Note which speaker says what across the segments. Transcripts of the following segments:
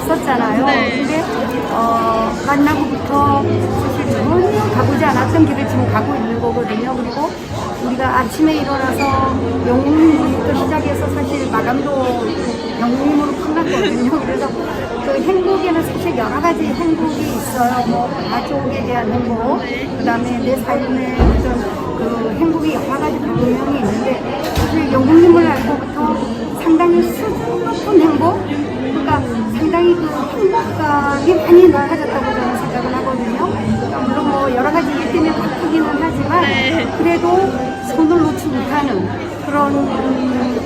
Speaker 1: 없었잖아요.
Speaker 2: 네.
Speaker 1: 근데 어, 만나고부터 사실 전혀 가보지 않았던 길을 지금 가고 있는 거거든요. 그리고 우리가 아침에 일어나서 영웅부터 시작해서 사실 마감도 영웅으로 끝났거든요. 그래서 그 행복에는 사실 여러 가지 행복이 있어요. 뭐 가족에 대한 행복, 그 다음에 내 삶의 어떤 그 행복이 여러 가지 방면이 있는데 사실 영웅님을 알고부터 상당히 수준 높은 행복, 행복감이 많이 높아졌다고 저는 생각을 하거든요. 물론 뭐 여러 가지 일 때문에 바쁘기는 하지만
Speaker 2: 네.
Speaker 1: 그래도 손을 놓지 못하는 그런 음,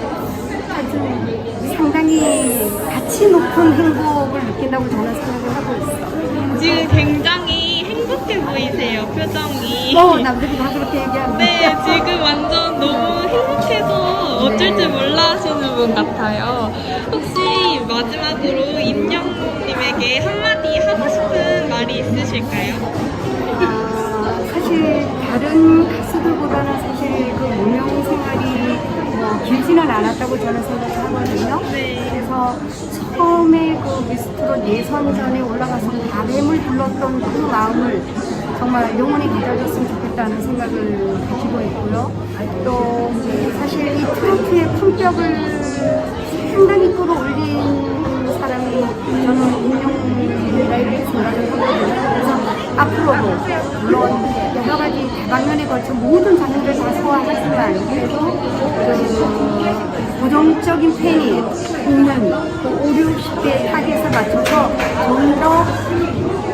Speaker 1: 아주 상당히 가치 높은 행복을 느낀다고 저는 생각을 하고 있어.
Speaker 2: 지금 굉장히 행복해 보이세요, 표정이.
Speaker 1: 어, 남들이 다 그렇게 얘기하는데.
Speaker 2: 네, 지금 완전 너무 행복해서 어쩔 줄 몰라 하시는 분 같아요.
Speaker 1: 않았다고 저는 생각을 하거든요.
Speaker 2: 네.
Speaker 1: 그래서 처음에 그 미스트롯 예선전에 올라가서 바램을 불렀던 그 마음을 정말 영원히 가져줬으면 좋겠다는 생각을 가지고 있고요. 또 사실 이 트로트의 품격을 상당히 끌어올린 사람이 저는 임영웅이다 이렇게 생각을 하거든요. 그래서 앞으로도 물론 여러 가지 다방면에 걸쳐 모든 장르를 다 소화하지만 그래도 그 고정적인 팬이 있는 그 5, 60대 타겟에 맞춰서 좀 더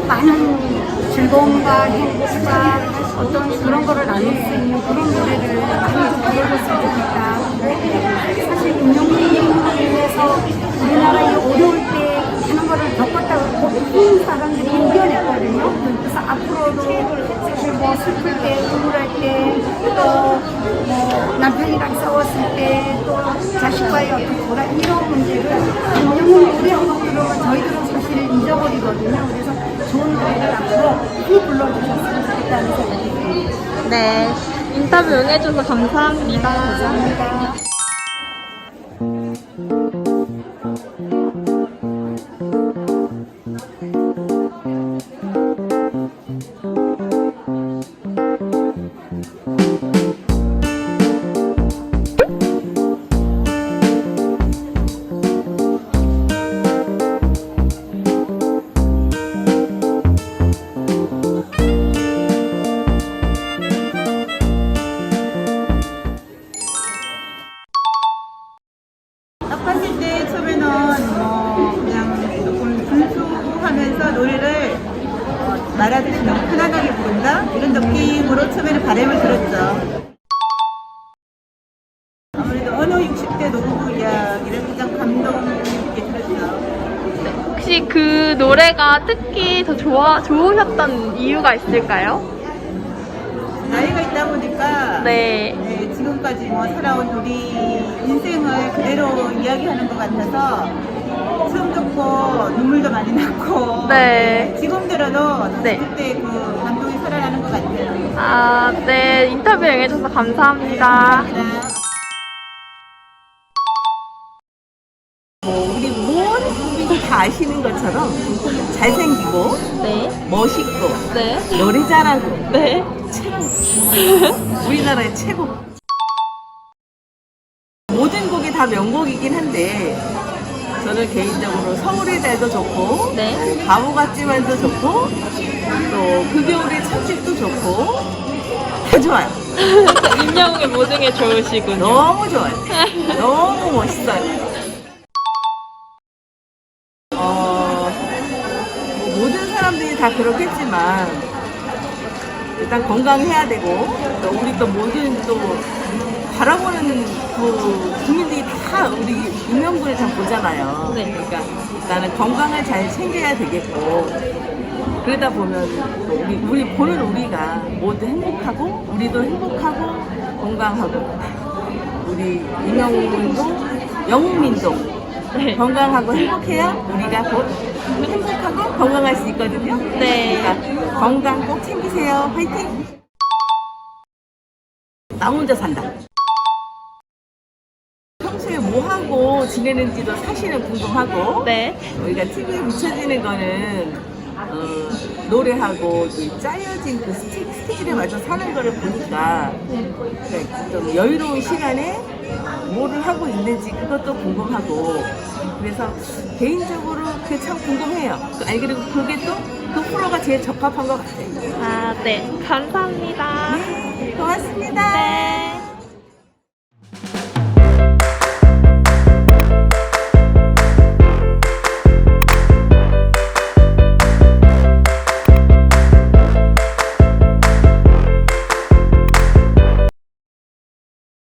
Speaker 1: 많은 즐거움과 행복과 어떤 그런 거를 나눌 수 있는 그런 노래를 슬플 때, 우울할 때, 또 뭐 남편이랑 싸웠을 때, 또 자식과의 어떤 고난 이런 문제를 임영웅 노래 한곡 들으면 저희들은 사실 잊어버리거든요. 그래서 좋은 노래를 앞으로 많이 불러주셨으면 좋겠다는 생각이 듭니다.
Speaker 2: 네, 인터뷰 응해줘서 감사합니다.
Speaker 1: 감사합니다.
Speaker 3: 딱 봤을 때 처음에는 뭐 그냥 조금 분수하면서 노래를 어, 말하듯이 너무 편안하게 부른다 이런 느낌으로 처음에는 바람을 들었죠. 아무래도 어느 60대 노부부 이야기를 가장 감동 있게 들었죠.
Speaker 2: 혹시 그 노래가 특히 더 좋아, 좋으셨던 이유가 있을까요?
Speaker 3: 나이가 있다 보니까
Speaker 2: 네.
Speaker 3: 네, 지금까지 뭐 살아온 우리 인생을 그대로 이야기하는 것 같아서 처음 듣고 눈물도 많이 났고
Speaker 2: 네.
Speaker 3: 지금 들어도
Speaker 2: 네.
Speaker 3: 그때 그 감동이 살아나는 것 같아요.
Speaker 2: 아, 네. 인터뷰 응해줘서 감사합니다.
Speaker 4: 뭐 우리 모든 국민이 다 아시는 것처럼 잘생기고
Speaker 2: 네.
Speaker 4: 멋있고
Speaker 2: 네.
Speaker 4: 노래 잘하고
Speaker 2: 네.
Speaker 4: 우리나라의 최고 모든 곡이 다 명곡이긴 한데 저는 개인적으로 서울의 달도 좋고
Speaker 2: 네.
Speaker 4: 바보 같지만도 좋고 또 그 겨울의 첫집도 좋고 다 좋아요
Speaker 2: 임영웅의 모든 게 좋으시군요.
Speaker 4: 너무 좋아요 너무 멋있어요 어, 뭐 모든 사람들이 다 그렇겠지만 일단 건강해야 되고 또 우리 또 모든 또 바라보는 그 국민들이 다 우리 임명군을 잘 보잖아요.
Speaker 2: 네.
Speaker 4: 그러니까 나는 건강을 잘 챙겨야 되겠고 그러다 보면 또 우리, 우리 보는 우리가 모두 행복하고 우리도 행복하고 건강하고 우리 임영군도 영국민도
Speaker 2: 네.
Speaker 4: 건강하고 행복해야 우리가 곧 행복하고 건강할 수 있거든요.
Speaker 2: 네.
Speaker 4: 그러니까 건강 꼭 챙기세요. 화이팅! 나 혼자 산다. 평소에 뭐 하고 지내는지도 사실은 궁금하고
Speaker 2: 네.
Speaker 4: 우리가 TV에 비춰지는 거는 어, 노래하고 그 짜여진 그 스틱, 스케줄에 맞춰 사는 거를 보니까 그래, 좀 여유로운 시간에 뭐를 하고 있는지 그것도 궁금하고 그래서 개인적으로 그게 참 궁금해요. 아니 그리고 그게 또그 프로가 제일 적합한 것 같아요.
Speaker 2: 아, 네. 감사합니다.
Speaker 4: 고맙습니다.
Speaker 2: 네.